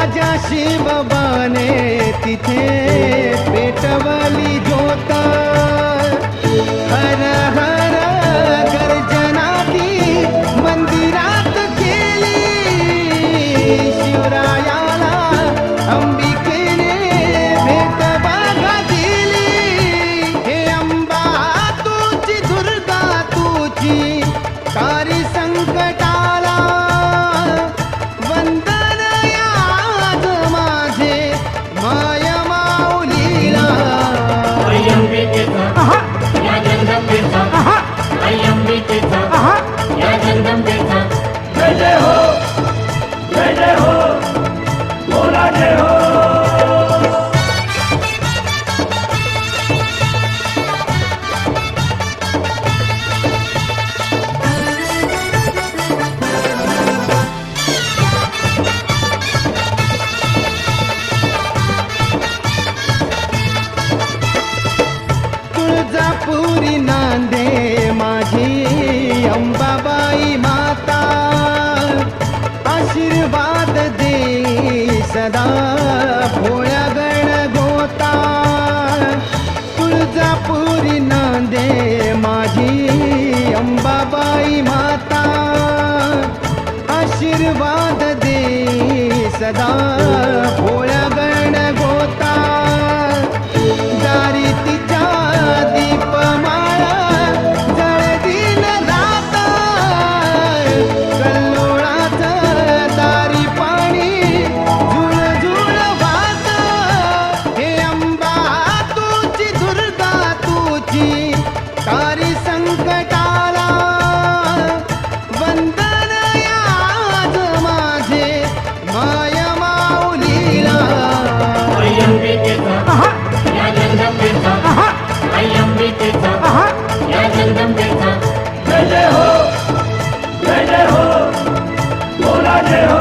राजा शिवबाने तिथे या जगदंबेचा अय्यंबिकेचा या जगदंबेचा जय हो. पुरी नांदे माझी अंबाबाई माता. आशीर्वाद दे सदा भोळ्या गण गोता. तुळजापुरी नांदे माझी अंबाबाई माता. आशीर्वाद दे सदा भोळ्या गण जगदंबेचा जय जय हो जय जय हो बोला जय हो.